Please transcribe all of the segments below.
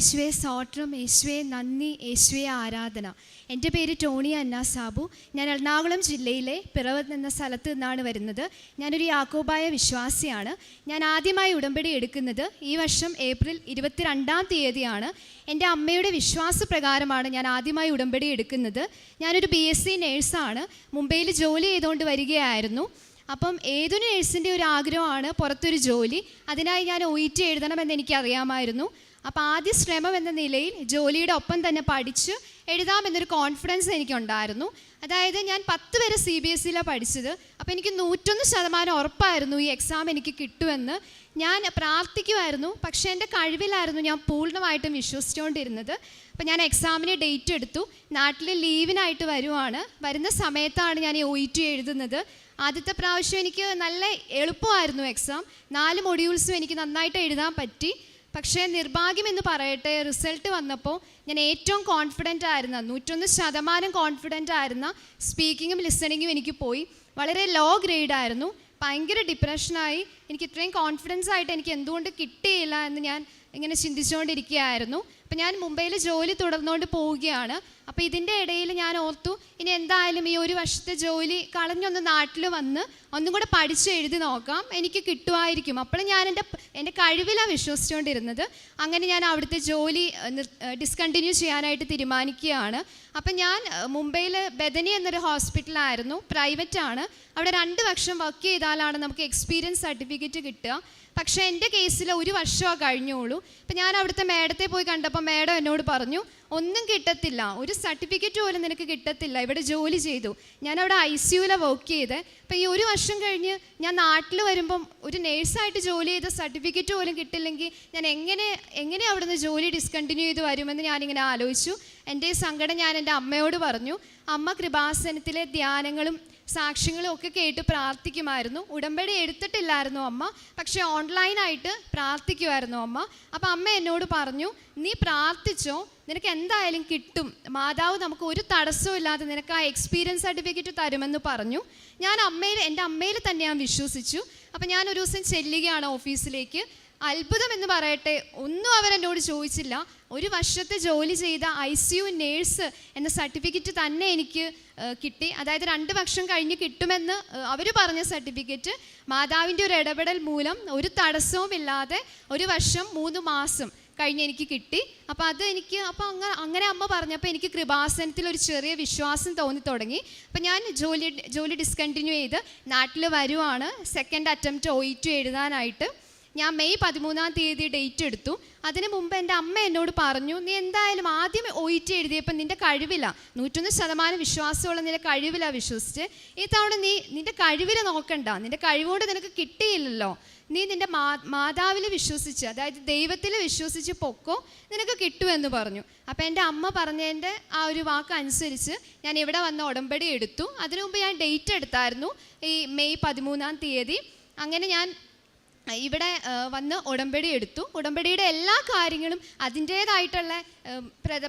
യേശുവെ സ്തോത്രം. യേശുവെ നന്ദി. യേശുവെ ആരാധന. എന്റെ പേര് ടോണി അന്ന സാബു. ഞാൻ എറണാകുളം ജില്ലയിലെ പിറവത്ത് എന്ന സ്ഥലത്ത് നിന്നാണ് വരുന്നത്. ഞാനൊരു യാക്കോബായ വിശ്വാസിയാണ്. ഞാൻ ആദ്യമായി ഉടമ്പടി എടുക്കുന്നത് ഈ വർഷം ഏപ്രിൽ ഇരുപത്തിരണ്ടാം തീയതിയാണ്. എന്റെ അമ്മയുടെ വിശ്വാസപ്രകാരമാണ് ഞാൻ ആദ്യമായി ഉടമ്പടി എടുക്കുന്നത്. ഞാനൊരു ബി എസ് സി നേഴ്സാണ്. മുംബൈയിൽ ജോലി ചെയ്തുകൊണ്ട് വരികയായിരുന്നു. അപ്പം ഏതൊരു നേഴ്സിന്റെ ഒരു ആഗ്രഹമാണ് പുറത്തൊരു ജോലി. അതിനായി ഞാൻ ഒ ഇ ടി എഴുതണമെന്ന് എനിക്കറിയാമായിരുന്നു. അപ്പോൾ ആദ്യ ശ്രമം എന്ന നിലയിൽ ജോലിയുടെ ഒപ്പം തന്നെ പഠിച്ച് എഴുതാമെന്നൊരു കോൺഫിഡൻസ് എനിക്കുണ്ടായിരുന്നു. അതായത് ഞാൻ പത്ത് വരെ സി ബി എസ് സിയിലാണ് പഠിച്ചത്. അപ്പോൾ എനിക്ക് നൂറ്റൊന്ന് ശതമാനം ഉറപ്പായിരുന്നു ഈ എക്സാം എനിക്ക് കിട്ടുമെന്ന്. ഞാൻ പ്രാർത്ഥിക്കുമായിരുന്നു പക്ഷേ എന്റെ കഴിവിലായിരുന്നു ഞാൻ പൂർണമായിട്ടും വിശ്വസിച്ചുകൊണ്ടിരുന്നത്. അപ്പോൾ ഞാൻ എക്സാമിന് ഡേറ്റ് എടുത്തു. നാട്ടിൽ ലീവിനായിട്ട് വരുവാണ്. വരുന്ന സമയത്താണ് ഞാൻ ഈ ഒ ടി എഴുതുന്നത്. ആദ്യത്തെ പ്രാവശ്യം എനിക്ക് നല്ല എളുപ്പമായിരുന്നു എക്സാം നാല് മൊഡ്യൂൾസും എനിക്ക് നന്നായിട്ട് എഴുതാൻ പറ്റി. പക്ഷേ നിർഭാഗ്യം എന്ന് പറയട്ടെ റിസൾട്ട് വന്നപ്പോൾ ഞാൻ ഏറ്റവും കോൺഫിഡന്റ് ആയിരുന്ന നൂറ്റൊന്ന് ശതമാനം കോൺഫിഡന്റ് ആയിരുന്ന സ്പീക്കിങ്ങും ലിസണിങ്ങും എനിക്ക് പോയി. വളരെ ലോ ഗ്രേഡ് ആയിരുന്നു. ഭയങ്കര ഡിപ്രഷനായി എനിക്ക് ഇത്രയും കോൺഫിഡൻസ് ആയിട്ട് എനിക്ക് എന്തുകൊണ്ട് കിട്ടിയില്ല എന്ന് ഞാൻ ഇങ്ങനെ ചിന്തിച്ചുകൊണ്ടിരിക്കുകയായിരുന്നു. അപ്പം ഞാൻ മുംബൈയിൽ ജോലി തുടർന്നുകൊണ്ട് പോവുകയാണ്. അപ്പോൾ ഇതിന്റെ ഇടയിൽ ഞാൻ ഓർത്തു ഇനി എന്തായാലും ഈ ഒരു വർഷത്തെ ജോലി കളഞ്ഞൊന്ന് നാട്ടിൽ വന്ന് ഒന്നും കൂടെ പഠിച്ച് എഴുതി നോക്കാം. എനിക്ക് കിട്ടുമായിരിക്കും. അപ്പോൾ ഞാൻ എന്റെ എന്റെ കഴിവിലാണ് വിശ്വസിച്ചുകൊണ്ടിരുന്നത്. അങ്ങനെ ഞാൻ അവിടുത്തെ ജോലി ഡിസ്കണ്ടിന്യൂ ചെയ്യാനായിട്ട് തീരുമാനിക്കുകയാണ്. അപ്പം ഞാൻ മുംബൈയിൽ ബദനി എന്നൊരു ഹോസ്പിറ്റലായിരുന്നു. പ്രൈവറ്റ് ആണ് അവിടെ രണ്ട് വർഷം വർക്ക് ചെയ്താലാണ് നമുക്ക് എക്സ്പീരിയൻസ് സർട്ടിഫിക്കറ്റ് കിട്ടുക. പക്ഷേ എന്റെ കേസിൽ ഒരു വർഷമേ കഴിഞ്ഞോളൂ അപ്പം ഞാൻ അവിടുത്തെ മേഡത്തെ പോയി കണ്ടപ്പോൾ മേഡം എന്നോട് പറഞ്ഞു ഒന്നും കിട്ടത്തില്ല. ഒരു സർട്ടിഫിക്കറ്റ് പോലും നിനക്ക് കിട്ടത്തില്ല. ഇവിടെ ജോലി ചെയ്തു. ഞാൻ അവിടെ ഐ സിയുലെ വർക്ക് ചെയ്ത്. അപ്പം ഈ ഒരു വർഷം കഴിഞ്ഞ് ഞാൻ നാട്ടിൽ വരുമ്പം ഒരു നേഴ്സായിട്ട് ജോലി ചെയ്ത സർട്ടിഫിക്കറ്റ് പോലും കിട്ടില്ലെങ്കിൽ ഞാൻ എങ്ങനെ എങ്ങനെ അവിടുന്ന് ജോലി ഡിസ്കണ്ടിന്യൂ ചെയ്ത് വരുമെന്ന് ഞാനിങ്ങനെ ആലോചിച്ചു. എന്റെ സങ്കടം ഞാൻ എന്റെ അമ്മയോട് പറഞ്ഞു. അമ്മ കൃപാസനത്തിലെ ധ്യാനങ്ങളും സാക്ഷ്യങ്ങളും ഒക്കെ കേട്ട് പ്രാർത്ഥിക്കുമായിരുന്നു. ഉടമ്പടി എടുത്തിട്ടില്ലായിരുന്നു അമ്മ. പക്ഷേ ഓൺലൈനായിട്ട് പ്രാർത്ഥിക്കുമായിരുന്നു അമ്മ. അപ്പം അമ്മ എന്നോട് പറഞ്ഞു നീ പ്രാർത്ഥിച്ചോ? നിനക്ക് എന്തായാലും കിട്ടും. മാതാവ് നമുക്ക് ഒരു തടസ്സവും ഇല്ലാതെ നിനക്ക് ആ എക്സ്പീരിയൻസ് സർട്ടിഫിക്കറ്റ് തരുമെന്ന് പറഞ്ഞു. ഞാൻ അമ്മയിൽ എന്റെ അമ്മയിൽ തന്നെ ഞാൻ വിശ്വസിച്ചു. അപ്പം ഞാൻ ഒരു ദിവസം ചെല്ലുകയാണ് ഓഫീസിലേക്ക്. അത്ഭുതം എന്ന് പറയട്ടെ ഒന്നും അവർ എന്നോട് ചോദിച്ചില്ല. ഒരു വർഷത്തെ ജോലി ചെയ്ത ഐ സി യു നേഴ്സ് എന്ന സർട്ടിഫിക്കറ്റ് തന്നെ എനിക്ക് കിട്ടി. അതായത് രണ്ട് വർഷം കഴിഞ്ഞ് കിട്ടുമെന്ന് അവർ പറഞ്ഞ സർട്ടിഫിക്കറ്റ്. മാതാവിന്റെ ഒരു ഇടപെടൽ മൂലം ഒരു തടസ്സവും ഇല്ലാതെ ഒരു വർഷം മൂന്ന് മാസം കഴിഞ്ഞ് എനിക്ക് കിട്ടി. അപ്പോൾ അത് എനിക്ക് അപ്പോൾ അങ്ങനെ അങ്ങനെ അമ്മ പറഞ്ഞപ്പോൾ എനിക്ക് കൃപാസനത്തിൽ ഒരു ചെറിയ വിശ്വാസം തോന്നി തുടങ്ങി. അപ്പോൾ ഞാൻ ജോലി ജോലി ഡിസ്കണ്ടിന്യൂ ചെയ്ത് നാട്ടിൽ വരുവാണ്. സെക്കൻഡ് അറ്റംപ്റ്റ് ഒ ഇ എഴുതാനായിട്ട്. ഞാൻ മെയ് പതിമൂന്നാം തീയതി ഡേറ്റ് എടുത്തു. അതിനു മുമ്പ് എന്റെ അമ്മ എന്നോട് പറഞ്ഞു നീ എന്തായാലും ആദ്യം ഒ ഇ ടി എഴുതിയപ്പോൾ നിന്റെ കഴിവില്ല. നൂറ്റൊന്ന് ശതമാനം വിശ്വാസമുള്ള നിന്റെ കഴിവില്ല വിശ്വസിച്ച്. ഈ തവണ നീ നിന്റെ കഴിവിൽ നോക്കണ്ട. നിന്റെ കഴിവുകൊണ്ട് നിനക്ക് കിട്ടിയില്ലല്ലോ. നീ നിന്റെ മാ മാതാവിൽ വിശ്വസിച്ച് അതായത് ദൈവത്തിൽ വിശ്വസിച്ച് പൊക്കോ. നിനക്ക് കിട്ടുമെന്ന് പറഞ്ഞു. അപ്പോൾ എന്റെ അമ്മ പറഞ്ഞതിന്റെ ആ ഒരു വാക്ക് അനുസരിച്ച് ഞാൻ ഇവിടെ വന്ന ഉടമ്പടി എടുത്തു. അതിനു മുമ്പ് ഞാൻ ഡേറ്റ് എടുത്തായിരുന്നു ഈ മെയ് പതിമൂന്നാം തീയതി. അങ്ങനെ ഞാൻ ഇവിടെ വന്ന് ഉടമ്പടി എടുത്തു. ഉടമ്പടിയുടെ എല്ലാ കാര്യങ്ങളും അതിന്റേതായിട്ടുള്ള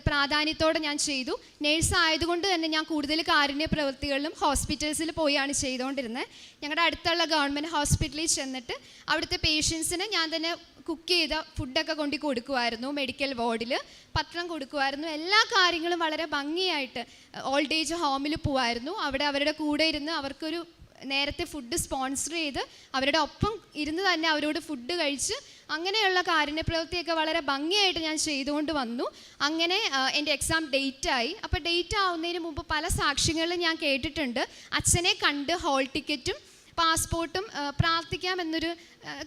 പ്രാധാന്യത്തോടെ ഞാൻ ചെയ്തു. നേഴ്സ് ആയതുകൊണ്ട് തന്നെ ഞാൻ കൂടുതൽ കാരുണ്യ പ്രവൃത്തികളിലും ഹോസ്പിറ്റൽസിൽ പോയാണ് ചെയ്തുകൊണ്ടിരുന്നത്. ഞങ്ങളുടെ അടുത്തുള്ള ഗവൺമെന്റ് ഹോസ്പിറ്റലിൽ ചെന്നിട്ട് അവിടുത്തെ പേഷ്യൻസിന് ഞാൻ തന്നെ കുക്ക് ചെയ്ത ഫുഡൊക്കെ കൊണ്ടു കൊടുക്കുമായിരുന്നു മെഡിക്കൽ വാർഡിൽ പത്രം കൊടുക്കുമായിരുന്നു. എല്ലാ കാര്യങ്ങളും വളരെ ഭംഗിയായിട്ട് ഓൾഡ് ഏജ് ഹോമിൽ പോവായിരുന്നു. അവിടെ അവരുടെ കൂടെ ഇരുന്ന് അവർക്കൊരു നേരത്തെ ഫുഡ് സ്പോൺസർ ചെയ്ത് അവരുടെ ഒപ്പം ഇരുന്ന് തന്നെ അവരോട് ഫുഡ് കഴിച്ച് അങ്ങനെയുള്ള കാരുണ്യപ്രവൃത്തിയൊക്കെ വളരെ ഭംഗിയായിട്ട് ഞാൻ ചെയ്തുകൊണ്ട് വന്നു. അങ്ങനെ എന്റെ എക്സാം ഡേറ്റ് ആയി. അപ്പോൾ ഡേറ്റ് ആവുന്നതിന് മുമ്പ് പല സാക്ഷ്യങ്ങളിലും ഞാൻ കേട്ടിട്ടുണ്ട്. അച്ഛനെ കണ്ട് ഹോൾ ടിക്കറ്റും പാസ്പോർട്ടും പ്രാർത്ഥിക്കാം എന്നൊരു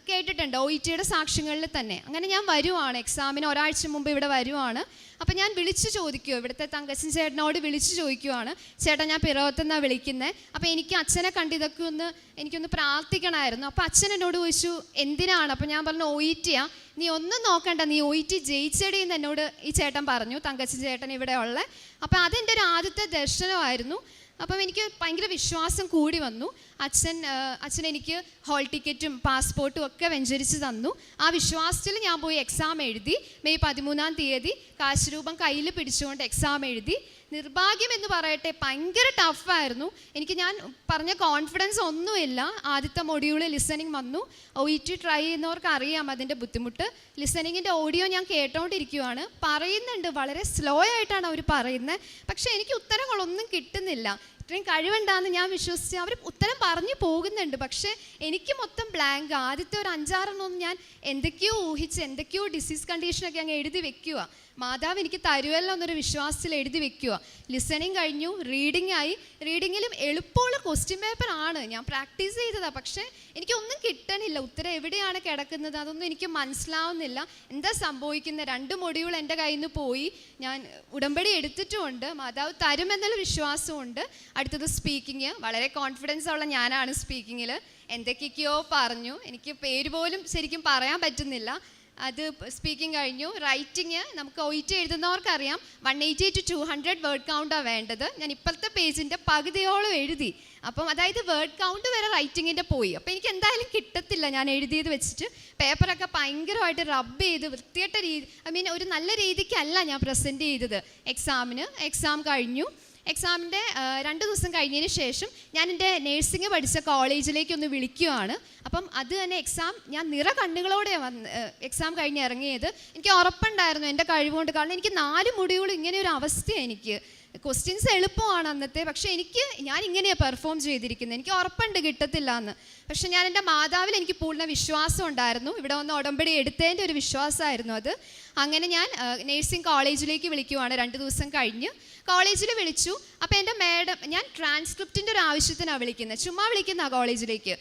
കേട്ടിട്ടുണ്ട് ഒ ഇ ടിയുടെ സാക്ഷ്യങ്ങളിൽ തന്നെ. അങ്ങനെ ഞാൻ വരുവാണ് എക്സാമിന്. ഒരാഴ്ച മുമ്പ് ഇവിടെ വരുവാണ്. അപ്പം ഞാൻ വിളിച്ചു ചോദിക്കുമോ ഇവിടുത്തെ തങ്കച്ചൻ ചേട്ടനോട് വിളിച്ചു ചോദിക്കുവാണ്. ചേട്ടാ ഞാൻ പിറവത്തുനിന്നാണ് വിളിക്കുന്നത് അപ്പം എനിക്ക് അച്ഛനെ കണ്ട് ഇതൊക്കെ ഒന്ന് എനിക്കൊന്ന് പ്രാർത്ഥിക്കണമായിരുന്നു. അപ്പോൾ അച്ഛൻ എന്നോട് ചോദിച്ചു എന്തിനാണ്? അപ്പം ഞാൻ പറഞ്ഞു ഒ ഇ ടിയാ നീ ഒന്നും നോക്കണ്ട. നീ ഒ ഇ ടി ജയിച്ചടി എന്ന് എന്നോട് ഈ ചേട്ടൻ പറഞ്ഞു. തങ്കച്ചൻ ചേട്ടൻ ഇവിടെ ഉള്ള അപ്പം അതെന്റെ ഒരു ആദ്യത്തെ ദർശനമായിരുന്നു. അപ്പം എനിക്ക് ഭയങ്കര വിശ്വാസം കൂടി വന്നു. അച്ഛൻ അച്ഛൻ എനിക്ക് ഹോൾ ടിക്കറ്റും പാസ്പോർട്ടും ഒക്കെ വെഞ്ചരിച്ച് തന്നു. ആ വിശ്വാസത്തിൽ ഞാൻ പോയി എക്സാം എഴുതി. മെയ് പതിമൂന്നാം തീയതി കാശ് രൂപം കയ്യിൽ പിടിച്ചുകൊണ്ട് എക്സാം എഴുതി. നിർഭാഗ്യം എന്ന് പറയട്ടെ ഭയങ്കര ടഫായിരുന്നു എനിക്ക് ഞാൻ പറഞ്ഞ കോൺഫിഡൻസ് ഒന്നുമില്ല. ആദ്യത്തെ മൊഡ്യൂളിൽ ലിസണിങ് വന്നു. ഒ ഇ ടി ട്രൈ ചെയ്യുന്നവർക്ക് അറിയാം അതിന്റെ ബുദ്ധിമുട്ട്. ലിസണിങ്ങിന്റെ ഓഡിയോ ഞാൻ കേട്ടോണ്ടിരിക്കുവാണ്. പറയുന്നുണ്ട് വളരെ സ്ലോ ആയിട്ടാണ് അവർ പറയുന്നത്. പക്ഷേ എനിക്ക് ഉത്തരങ്ങളൊന്നും കിട്ടുന്നില്ല. ഇത്രയും കഴിവുണ്ടാന്ന് ഞാൻ വിശ്വസിച്ച് അവർ ഉത്തരം പറഞ്ഞു പോകുന്നുണ്ട്. പക്ഷേ എനിക്ക് മൊത്തം ബ്ലാങ്ക് ആദ്യത്തെ ഒരു അഞ്ചാറെണ്ണം ഞാൻ എന്തൊക്കെയോ ഊഹിച്ച് എന്തൊക്കെയോ ഡിസീസ് കണ്ടീഷനൊക്കെ അങ്ങ് എഴുതി വെക്കുക മാതാവ് എനിക്ക് തരുമല്ലോ എന്നൊരു വിശ്വാസത്തിൽ എഴുതി വെക്കുക ലിസണിങ് കഴിഞ്ഞു റീഡിംഗ് ആയി. റീഡിങ്ങിലും എളുപ്പമുള്ള ക്വസ്റ്റ്യൻ പേപ്പർ ആണ്. ഞാൻ പ്രാക്ടീസ് ചെയ്തതാണ് പക്ഷേ എനിക്കൊന്നും കിട്ടണില്ല. ഉത്തരം എവിടെയാണ് കിടക്കുന്നത്? അതൊന്നും എനിക്ക് മനസ്സിലാവുന്നില്ല. എന്താ സംഭവിക്കുന്നത്? രണ്ട് മൊഡ്യൂൾ എന്റെ കയ്യിൽ നിന്ന് പോയി. ഞാൻ ഉടമ്പടി എടുത്തിട്ടുമുണ്ട്. മാതാവ് തരുമെന്നുള്ള വിശ്വാസമുണ്ട്. അടുത്തത് സ്പീക്കിങ് വളരെ കോൺഫിഡൻസ് ഉള്ള ഞാനാണ് സ്പീക്കിങ്ങിൽ എന്തൊക്കെയൊക്കെയോ പറഞ്ഞു. എനിക്ക് പേര് പോലും ശരിക്കും പറയാൻ പറ്റുന്നില്ല. അത് സ്പീക്കിംഗ് കഴിഞ്ഞു. റൈറ്റിംഗ് നമുക്ക് ഒയിറ്റ് എഴുതുന്നവർക്കറിയാം. One eighty to two hundred word കൗണ്ടാണ് വേണ്ടത്. ഞാൻ ഇപ്പോഴത്തെ പേജിന്റെ പകുതിയോളം എഴുതി. അപ്പം അതായത് വേർഡ് കൗണ്ട് വരെ റൈറ്റിങ്ങിന്റെ പോയി. അപ്പം എനിക്ക് എന്തായാലും കിട്ടത്തില്ല ഞാൻ എഴുതിയത് വെച്ചിട്ട്. പേപ്പറൊക്കെ ഭയങ്കരമായിട്ട് റബ്ബ് ചെയ്ത് വൃത്തിയായിട്ട രീതി ഐ മീൻ ഒരു നല്ല രീതിക്കല്ല ഞാൻ പ്രസന്റ് ചെയ്തത്. എക്സാമിന് എക്സാം കഴിഞ്ഞു. എക്സാമിന്റെ രണ്ട് ദിവസം കഴിഞ്ഞതിന് ശേഷം ഞാൻ എന്റെ നേഴ്സിംഗ് പഠിച്ച കോളേജിലേക്ക് ഒന്ന് വിളിക്കുകയാണ് അപ്പം അത് തന്നെ എക്സാം ഞാൻ നിറ കണ്ണുകളോടെ വന്ന് എക്സാം കഴിഞ്ഞ് ഇറങ്ങിയത്. എനിക്ക് ഉറപ്പുണ്ടായിരുന്നു എന്റെ കഴിവുകൊണ്ട്. കാരണം എനിക്ക് നാല് മുടികളും ഇങ്ങനെ ഒരു അവസ്ഥയാണ് എനിക്ക്. ക്വസ്റ്റ്യൻസ് എളുപ്പമാണ് അന്നത്തെ. പക്ഷേ എനിക്ക് ഞാൻ ഇങ്ങനെയാണ് പെർഫോം ചെയ്തിരിക്കുന്നത്. എനിക്ക് ഉറപ്പുണ്ട് കിട്ടത്തില്ല എന്ന് പക്ഷെ ഞാൻ എന്റെ മാതാവിൽ എനിക്ക് പൂർണ വിശ്വാസം ഉണ്ടായിരുന്നു. ഇവിടെ വന്ന് ഉടമ്പടി എടുത്തതിന്റെ ഒരു വിശ്വാസമായിരുന്നു അത്. അങ്ങനെ ഞാൻ നേഴ്സിംഗ് കോളേജിലേക്ക് വിളിക്കുവാണ്. രണ്ട് ദിവസം കഴിഞ്ഞ് കോളേജിൽ വിളിച്ചു. അപ്പോൾ എന്റെ മാഡം ഞാൻ ട്രാൻസ്ക്രിപ്റ്റിന്റെ ഒരു ആവശ്യത്തിനാണ് വിളിക്കുന്നത് ചുമ്മാ വിളിക്കുന്ന കോളേജിലേക്ക്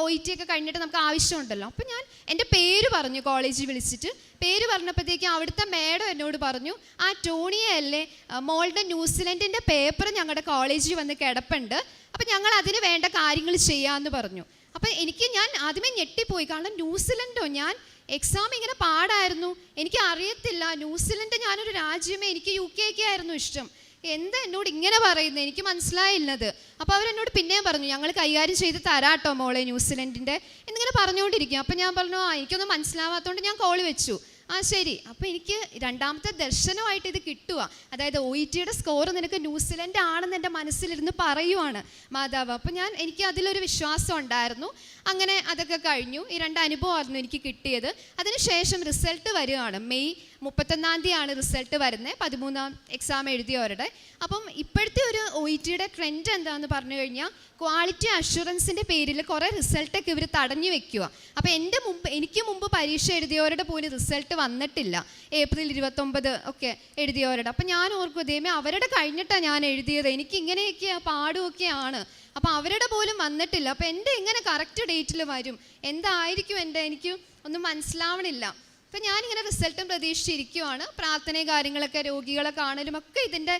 ഒ ഇ ടി ഒക്കെ കഴിഞ്ഞിട്ട് നമുക്ക് ആവശ്യമുണ്ടല്ലോ. അപ്പോൾ ഞാൻ എന്റെ പേര് പറഞ്ഞു കോളേജിൽ വിളിച്ചിട്ട്. പേര് പറഞ്ഞപ്പോഴത്തേക്കും അവിടുത്തെ മാഡം എന്നോട് പറഞ്ഞു ആ ടോണിയെ അല്ലേ? മോളുടെ ന്യൂസിലൻഡിന്റെ പേപ്പർ ഞങ്ങളുടെ കോളേജിൽ വന്ന് കിടപ്പുണ്ട്. അപ്പോൾ ഞങ്ങൾ അതിന് വേണ്ട കാര്യങ്ങൾ ചെയ്യാമെന്ന് പറഞ്ഞു. അപ്പം എനിക്ക് ഞാൻ ആദ്യമേ ഞെട്ടിപ്പോയി. കാരണം ന്യൂസിലൻഡോ ഞാൻ എക്സാം ഇങ്ങനെ പാടായിരുന്നു. എനിക്ക് അറിയത്തില്ല. ന്യൂസിലൻഡ് ഞാനൊരു രാജ്യമേ എനിക്ക് യു കെ കെക്ക് ആയിരുന്നു ഇഷ്ടം. എന്താ എന്നോട് ഇങ്ങനെ പറയുന്നത് എനിക്ക് മനസ്സിലായില്ലത്. അപ്പോൾ അവരെന്നോട് പിന്നെയും പറഞ്ഞു ഞങ്ങൾ കൈകാര്യം ചെയ്ത് തരാട്ടോ മോളെ ന്യൂസിലൻഡിന്റെ എന്നിങ്ങനെ പറഞ്ഞുകൊണ്ടിരിക്കും അപ്പം ഞാൻ പറഞ്ഞു ആ എനിക്കൊന്നും മനസ്സിലാവാത്തതുകൊണ്ട് ഞാൻ കോൾ വെച്ചു. ആ ശരി. അപ്പോൾ എനിക്ക് രണ്ടാമത്തെ ദർശനമായിട്ട് ഇത് കിട്ടുക. അതായത് ഒ ഇ ടിയുടെ സ്കോർ നിനക്ക് ന്യൂസിലൻഡ് ആണെന്ന് എന്റെ മനസ്സിലിരുന്ന് പറയുവാണ് മാതാവ്. അപ്പോൾ ഞാൻ എനിക്ക് അതിലൊരു വിശ്വാസം ഉണ്ടായിരുന്നു. അങ്ങനെ അതൊക്കെ കഴിഞ്ഞു. ഈ രണ്ട് അനുഭവമായിരുന്നു എനിക്ക് കിട്ടിയത്. അതിനുശേഷം റിസൾട്ട് വരികയാണ് മെയ് മുപ്പത്തൊന്നാം തീയതിയാണ് റിസൾട്ട് വരുന്നത് പതിമൂന്നാം എക്സാം എഴുതിയവരുടെ. അപ്പം ഇപ്പോഴത്തെ ഒരു ഒ ഇ ടിയുടെ ട്രെൻഡ് എന്താണെന്ന് പറഞ്ഞു കഴിഞ്ഞാൽ ക്വാളിറ്റി അഷുറൻസിന്റെ പേരിൽ കുറേ റിസൾട്ടൊക്കെ ഇവർ തടഞ്ഞു വെക്കുക അപ്പോൾ എന്റെ മുമ്പ് എനിക്ക് മുമ്പ് പരീക്ഷ എഴുതിയവരുടെ പോലും റിസൾട്ട് വന്നിട്ടില്ല. ഏപ്രിൽ ഇരുപത്തൊമ്പത് ഒക്കെ എഴുതിയവരുടെ. അപ്പം ഞാൻ ഓർക്കും ദൈവമേ അവരുടെ കഴിഞ്ഞിട്ടാണ് ഞാൻ എഴുതിയത്. എനിക്ക് ഇങ്ങനെയൊക്കെ പാടുമൊക്കെയാണ്. അപ്പോൾ അവരുടെ പോലും വന്നിട്ടില്ല. അപ്പോൾ എന്റെ എങ്ങനെ കറക്റ്റ് ഡേറ്റിൽ വരും? എന്തായിരിക്കും എന്റെ? എനിക്ക് ഒന്നും മനസ്സിലാവണില്ല. അപ്പം ഞാനിങ്ങനെ റിസൾട്ടും പ്രതീക്ഷിച്ചിരിക്കുവാണ്. പ്രാർത്ഥനയും കാര്യങ്ങളൊക്കെ രോഗികളെ കാണലും ഒക്കെ ഇതിന്റെ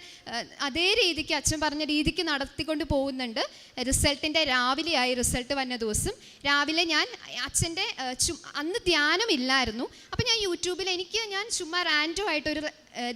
അതേ രീതിക്ക് അച്ഛൻ പറഞ്ഞ രീതിക്ക് നടത്തിക്കൊണ്ട് പോകുന്നുണ്ട്. റിസൾട്ടിന്റെ രാവിലെയായി റിസൾട്ട് വന്ന ദിവസം. രാവിലെ ഞാൻ അച്ഛന്റെ അന്ന് ധ്യാനമില്ലായിരുന്നു. അപ്പം ഞാൻ യൂട്യൂബിൽ എനിക്ക് ഞാൻ ചുമ്മാ റാൻഡോ ആയിട്ടൊരു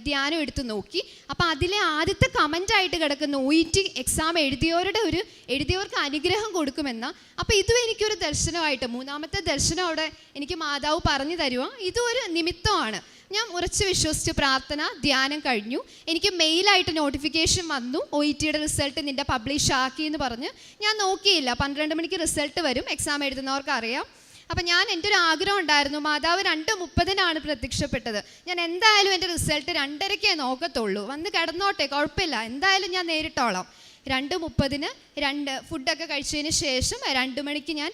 ധ്യാനം എടുത്ത് നോക്കി. അപ്പോൾ അതിലെ ആദ്യത്തെ കമന്റായിട്ട് കിടക്കുന്ന ഒ ഇ ടി എക്സാം എഴുതിയവരുടെ ഒരു എഴുതിയവർക്ക് അനുഗ്രഹം കൊടുക്കുമെന്ന. അപ്പോൾ ഇതും എനിക്കൊരു ദർശനമായിട്ട് മൂന്നാമത്തെ ദർശനം അവിടെ എനിക്ക് മാതാവ് പറഞ്ഞു തരുക ഇതും ഒരു നിമിത്തമാണ്. ഞാൻ ഉറച്ച് വിശ്വസിച്ച് പ്രാർത്ഥന ധ്യാനം കഴിഞ്ഞു. എനിക്ക് മെയിലായിട്ട് നോട്ടിഫിക്കേഷൻ വന്നു. ഒ ഇ ടിയുടെ റിസൾട്ട് നിന്റെ പബ്ലിഷ് ആക്കി എന്ന് പറഞ്ഞ്. ഞാൻ നോക്കിയില്ല. പന്ത്രണ്ട് മണിക്ക് റിസൾട്ട് വരും. എക്സാം എഴുതുന്നവർക്ക് അറിയാം അപ്പം ഞാൻ എന്റെ ഒരു ആഗ്രഹം ഉണ്ടായിരുന്നു. മാതാവ് രണ്ട് മുപ്പതിനാണ് പ്രത്യക്ഷപ്പെട്ടത്. ഞാൻ എന്തായാലും എന്റെ റിസൾട്ട് രണ്ടരയ്ക്കേ നോക്കത്തുള്ളൂ. വന്ന് കിടന്നോട്ടെ കുഴപ്പമില്ല. എന്തായാലും ഞാൻ നേരിട്ടോളാം. രണ്ട് മുപ്പതിന് രണ്ട് ഫുഡൊക്കെ കഴിച്ചതിന് ശേഷം രണ്ട് മണിക്ക് ഞാൻ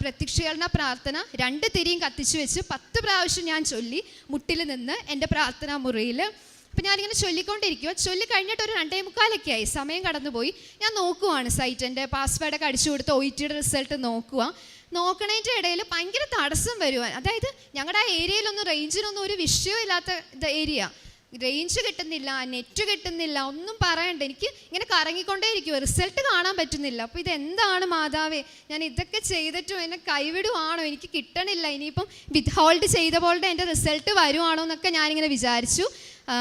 പ്രത്യക്ഷീകരണ പ്രാർത്ഥന രണ്ട് തിരിയും കത്തിച്ചു വെച്ച് പത്ത് പ്രാവശ്യം ഞാൻ ചൊല്ലി മുട്ടിൽ നിന്ന് എന്റെ പ്രാർത്ഥനാ മുറിയിൽ അപ്പം ഞാനിങ്ങനെ ചൊല്ലിക്കൊണ്ടിരിക്കുക ചൊല്ലി കഴിഞ്ഞിട്ട് ഒരു രണ്ടേ മുക്കാലൊക്കെ ആയി. സമയം കടന്നുപോയി. ഞാൻ നോക്കുവാണ് സൈറ്റ് എന്റെ പാസ്വേഡൊക്കെ അടിച്ചു കൊടുത്ത് ഒ ടിയുടെ റിസൾട്ട് നോക്കുക നോക്കണതിന്റെ ഇടയിൽ ഭയങ്കര തടസ്സം വരുവാൻ. അതായത് ഞങ്ങളുടെ ആ ഏരിയയിലൊന്നും റേഞ്ചിനൊന്നും ഒരു വിഷയവും വിഷയമില്ലാത്ത ഏരിയ. റേഞ്ച് കിട്ടുന്നില്ല നെറ്റ് കിട്ടുന്നില്ല ഒന്നും പറയണ്ട. എനിക്ക് ഇങ്ങനെ കറങ്ങിക്കൊണ്ടേ ഇരിക്കുമോ റിസൾട്ട് കാണാൻ പറ്റുന്നില്ല. അപ്പോൾ ഇതെന്താണ് മാതാവേ? ഞാൻ ഇതൊക്കെ ചെയ്തിട്ടും? എന്നെ കൈവിടുവാണോ? എനിക്ക് കിട്ടണില്ല. ഇനിയിപ്പം വിത്ത് ഹോൾഡ് ചെയ്ത പോലെ എന്റെ റിസൾട്ട് വരുവാണോ എന്നൊക്കെ ഞാനിങ്ങനെ വിചാരിച്ചു.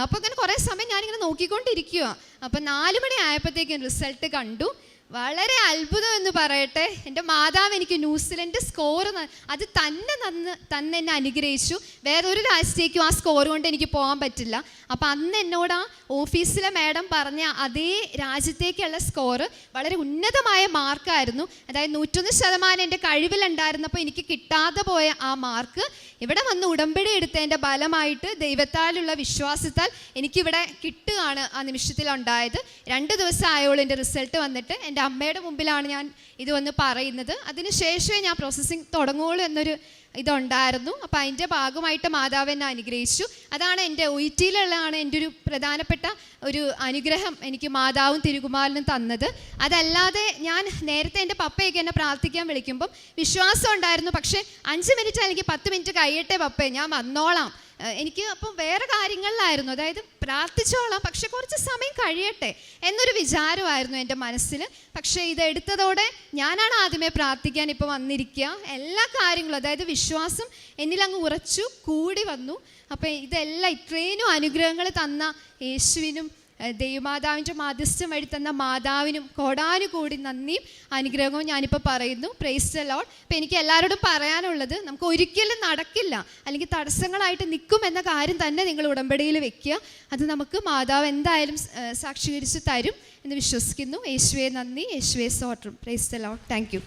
അപ്പോൾ ഇങ്ങനെ കുറേ സമയം ഞാനിങ്ങനെ നോക്കിക്കൊണ്ടിരിക്കുക അപ്പോൾ നാല് മണി ആയപ്പോഴത്തേക്കും റിസൾട്ട് കണ്ടു. വളരെ അത്ഭുതം എന്ന് പറയട്ടെ. എന്റെ മാതാവ് എനിക്ക് ന്യൂസിലൻഡ് സ്കോർ അത് തന്നെ നന്ന് തന്നെ എന്നെ അനുഗ്രഹിച്ചു. വേറെ ഒരു രാജ്യത്തേക്കും ആ സ്കോർ കൊണ്ട് എനിക്ക് പോകാൻ പറ്റില്ല. അപ്പം അന്ന് എന്നോട് ആ ഓഫീസിലെ മാഡം പറഞ്ഞ അതേ രാജ്യത്തേക്കുള്ള സ്കോർ വളരെ ഉന്നതമായ മാർക്കായിരുന്നു അതായത് നൂറ്റൊന്ന് ശതമാനം എന്റെ കഴിവിലുണ്ടായിരുന്നപ്പോൾ എനിക്ക് കിട്ടാതെ പോയ ആ മാർക്ക് ഇവിടെ വന്ന് ഉടമ്പടി എടുത്തതിന്റെ ഫലമായിട്ട് ദൈവത്താലുള്ള വിശ്വാസത്താൽ എനിക്കിവിടെ കിട്ടുകയാണ് ആ നിമിഷത്തിൽ ഉണ്ടായത് രണ്ട് ദിവസം ആയോളം എന്റെ റിസൾട്ട് വന്നിട്ട്. എന്റെ അമ്മയുടെ മുമ്പിലാണ് ഞാൻ ഇത് വന്ന് പറയുന്നത്. അതിനുശേഷമേ ഞാൻ പ്രോസസ്സിങ് തുടങ്ങുകയുള്ളൂ എന്നൊരു ഇതുണ്ടായിരുന്നു. അപ്പോൾ അതിന്റെ ഭാഗമായിട്ട് മാതാവ് എന്നെ അനുഗ്രഹിച്ചു. അതാണ് എന്റെ ഒയിറ്റിയിലുള്ളതാണ് എന്റെ ഒരു പ്രധാനപ്പെട്ട ഒരു അനുഗ്രഹം എനിക്ക് മാതാവും തിരുകുമാരനും തന്നത്. അതല്ലാതെ ഞാൻ നേരത്തെ എന്റെ പപ്പയൊക്കെ എന്നെ പ്രാർത്ഥിക്കാൻ വിളിക്കുമ്പം വിശ്വാസം ഉണ്ടായിരുന്നു. പക്ഷേ അഞ്ച് മിനിറ്റ് അല്ലെങ്കിൽ പത്ത് മിനിറ്റ് കഴിയട്ടെ പപ്പേ ഞാൻ വന്നോളാം. എനിക്ക് അപ്പം വേറെ കാര്യങ്ങളിലായിരുന്നു. അതായത് പ്രാർത്ഥിച്ചോളാം പക്ഷെ കുറച്ച് സമയം കഴിയട്ടെ എന്നൊരു വിചാരമായിരുന്നു എന്റെ മനസ്സിൽ. പക്ഷേ ഇത് എടുത്തതോടെ ഞാനാണ് ആദ്യമേ പ്രാർത്ഥിക്കാൻ ഇപ്പോൾ വന്നിരിക്കുക. എല്ലാ കാര്യങ്ങളും അതായത് വിശ്വാസം എന്നിലങ്ങ് ഉറച്ചു കൂടി വന്നു. അപ്പം ഇതെല്ലാം ഇത്രയും അനുഗ്രഹങ്ങൾ തന്ന യേശുവിനും ദൈവമാതാവിന്റെ മാധ്യസ്ഥം വഴി തന്ന മാതാവിനും കോടാനുകൂടി നന്ദിയും അനുഗ്രഹവും ഞാനിപ്പോൾ പറയുന്നു. പ്രൈസ് ദ ലോഡ് അപ്പം എനിക്ക് എല്ലാവരോടും പറയാനുള്ളത് നമുക്ക് ഒരിക്കലും നടക്കില്ല. അല്ലെങ്കിൽ തടസ്സങ്ങളായിട്ട് നിൽക്കും എന്ന കാര്യം തന്നെ നിങ്ങൾ ഉടമ്പടിയിൽ വെക്കുക. അത് നമുക്ക് മാതാവ് എന്തായാലും സാക്ഷീകരിച്ച് തരും എന്ന് വിശ്വസിക്കുന്നു. യേശുവേ നന്ദി യേശുവേ സോട്ടറും പ്രൈസ് ലോഡ് താങ്ക് യു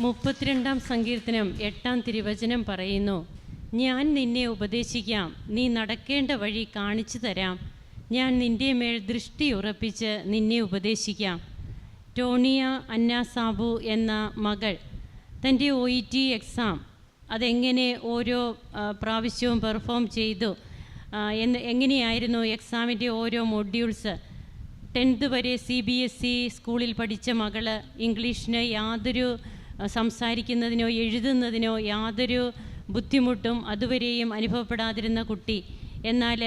മുപ്പത്തിരണ്ടാം സങ്കീർത്തനം എട്ടാം തിരുവചനം പറയുന്നു. ഞാൻ നിന്നെ ഉപദേശിക്കാം. നീ നടക്കേണ്ട വഴി കാണിച്ചു തരാം. ഞാൻ നിന്റെ മേൽ ദൃഷ്ടി ഉറപ്പിച്ച് നിന്നെ ഉപദേശിക്കാം. ടോണിയ അന്ന സാബു എന്ന മകൾ തന്റെ ഒ ഇ ടി എക്സാം അതെങ്ങനെ ഓരോ പ്രാവശ്യവും പെർഫോം ചെയ്തു എന്ന് എങ്ങനെയായിരുന്നു എക്സാമിന്റെ ഓരോ മൊഡ്യൂൾസ്? ടെൻത്ത് വരെ സി ബി എസ് ഇ സ്കൂളിൽ പഠിച്ച മകൾ ഇംഗ്ലീഷിന് യാതൊരു സംസാരിക്കുന്നതിനോ എഴുതുന്നതിനോ യാതൊരു ബുദ്ധിമുട്ടും അതുവരെയും അനുഭവപ്പെടാതിരുന്ന കുട്ടി. എന്നാൽ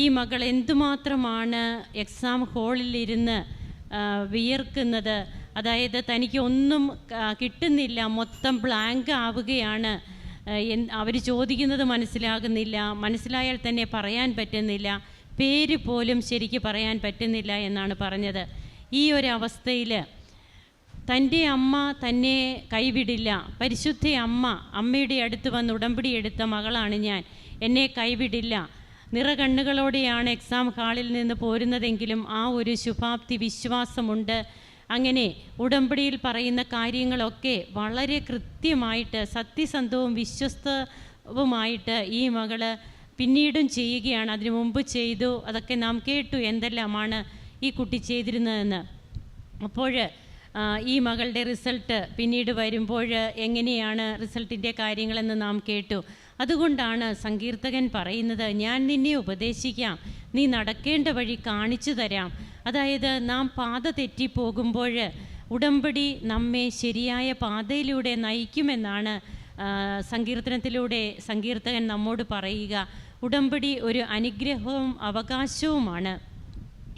ഈ മകൾ എന്തുമാത്രമാണ് എക്സാം ഹാളിലിരുന്ന് വിയർക്കുന്നത്? അതായത് തനിക്ക് ഒന്നും കിട്ടുന്നില്ല. മൊത്തം ബ്ലാങ്ക് ആവുകയാണ്. അവർ ചോദിക്കുന്നത് മനസ്സിലാകുന്നില്ല. മനസ്സിലായാൽ തന്നെ പറയാൻ പറ്റുന്നില്ല. പേര് പോലും ശരിക്ക് പറയാൻ പറ്റുന്നില്ല എന്നാണ് പറഞ്ഞത്. ഈ ഒരു തന്റെ അമ്മ തന്നെ കൈവിടില്ല. പരിശുദ്ധ അമ്മ അമ്മയുടെ അടുത്ത് വന്ന് ഉടമ്പടി എടുത്ത മകളാണ് ഞാൻ. എന്നെ കൈവിടില്ല. നിറകണ്ണുകളോടെയാണ് എക്സാം ഹാളിൽ നിന്ന് പോരുന്നതെങ്കിലും ആ ഒരു ശുഭാപ്തി വിശ്വാസമുണ്ട്. അങ്ങനെ ഉടമ്പടിയിൽ പറയുന്ന കാര്യങ്ങളൊക്കെ വളരെ കൃത്യമായിട്ട് സത്യസന്ധവും വിശ്വസ്തവുമായിട്ട് ഈ മകൾ പിന്നീടും ചെയ്യുകയാണ്. അതിനു മുമ്പ് ചെയ്തു. അതൊക്കെ നാം കേട്ടു എന്തെല്ലാമാണ് ഈ കുട്ടി ചെയ്തിരുന്നതെന്ന്. അപ്പോൾ ഈ മകളുടെ റിസൾട്ട് പിന്നീട് വരുമ്പോൾ എങ്ങനെയാണ് റിസൾട്ടിന്റെ കാര്യങ്ങളെന്ന് നാം കേട്ടു. അതുകൊണ്ടാണ് സങ്കീർത്തകൻ പറയുന്നത് ഞാൻ നിന്നെ ഉപദേശിക്കാം. നീ നടക്കേണ്ട വഴി കാണിച്ചു തരാം. അതായത് നാം പാത തെറ്റിപ്പോകുമ്പോൾ ഉടമ്പടി നമ്മെ ശരിയായ പാതയിലൂടെ നയിക്കുമെന്നാണ് സങ്കീർത്തനത്തിലൂടെ സങ്കീർത്തകൻ നമ്മോട് പറയുക. ഉടമ്പടി ഒരു അനുഗ്രഹവും അവകാശവുമാണ്.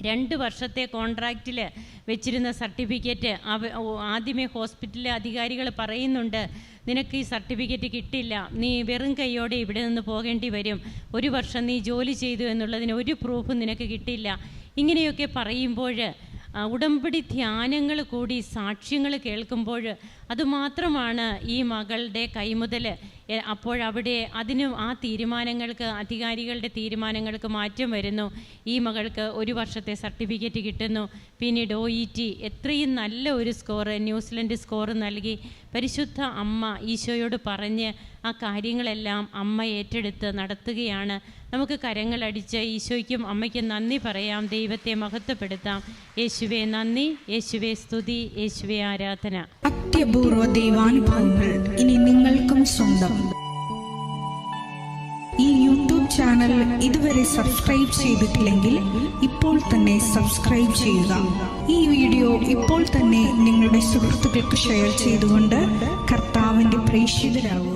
രണ്ട് വർഷത്തെ കോൺട്രാക്റ്റിൽ വെച്ചിരുന്ന സർട്ടിഫിക്കറ്റ് ആദ്യമേ ഹോസ്പിറ്റലിലെ അധികാരികൾ പറയുന്നുണ്ട് നിനക്ക് ഈ സർട്ടിഫിക്കറ്റ് കിട്ടില്ല. നീ വെറും കൈയോടെ ഇവിടെ നിന്ന് പോകേണ്ടി വരും. ഒരു വർഷം നീ ജോലി ചെയ്തു എന്നുള്ളതിന് ഒരു പ്രൂഫും നിനക്ക് കിട്ടില്ല. ഇങ്ങനെയൊക്കെ പറയുമ്പോൾ ഉടമ്പടി ധ്യാനങ്ങൾ കൂടി സാക്ഷ്യങ്ങൾ കേൾക്കുമ്പോൾ അതുമാത്രമാണ് ഈ മകളുടെ കൈമുതൽ അപ്പോഴവിടെ അതിന് ആ തീരുമാനങ്ങൾക്ക് അധികാരികളുടെ തീരുമാനങ്ങൾക്ക് മാറ്റം വരുന്നു. ഈ മകൾക്ക് ഒരു വർഷത്തെ സർട്ടിഫിക്കറ്റ് കിട്ടുന്നു. പിന്നീട് ഒ ഇ ടി എത്രയും നല്ല ഒരു സ്കോറ് ന്യൂസിലൻഡ് സ്കോർ നൽകി. പരിശുദ്ധ അമ്മ ഈശോയോട് പറഞ്ഞ് ആ കാര്യങ്ങളെല്ലാം അമ്മ ഏറ്റെടുത്ത് നടത്തുകയാണ്. നമുക്ക് കരങ്ങളടിച്ച് ഈശോയ്ക്കും അമ്മയ്ക്കും നന്ദി പറയാം. ദൈവത്തെ മഹത്വപ്പെടുത്താം. യേശുവെ നന്ദി. യേശുവെ സ്തുതി. യേശുവെ ആരാധന. അത്യപൂർവ ദൈവാനുഭവങ്ങൾ ഇനി നിങ്ങൾക്കും സ്വന്തം. ഈ യൂട്യൂബ് ചാനൽ ഇതുവരെ സബ്സ്ക്രൈബ് ചെയ്തിട്ടില്ലെങ്കിൽ ഇപ്പോൾ തന്നെ സബ്സ്ക്രൈബ് ചെയ്യുക. ഈ വീഡിയോ ഇപ്പോൾ തന്നെ നിങ്ങളുടെ സുഹൃത്തുക്കൾക്ക് ഷെയർ ചെയ്തുകൊണ്ട് കർത്താവിന്റെ പ്രേക്ഷിതരാകുക.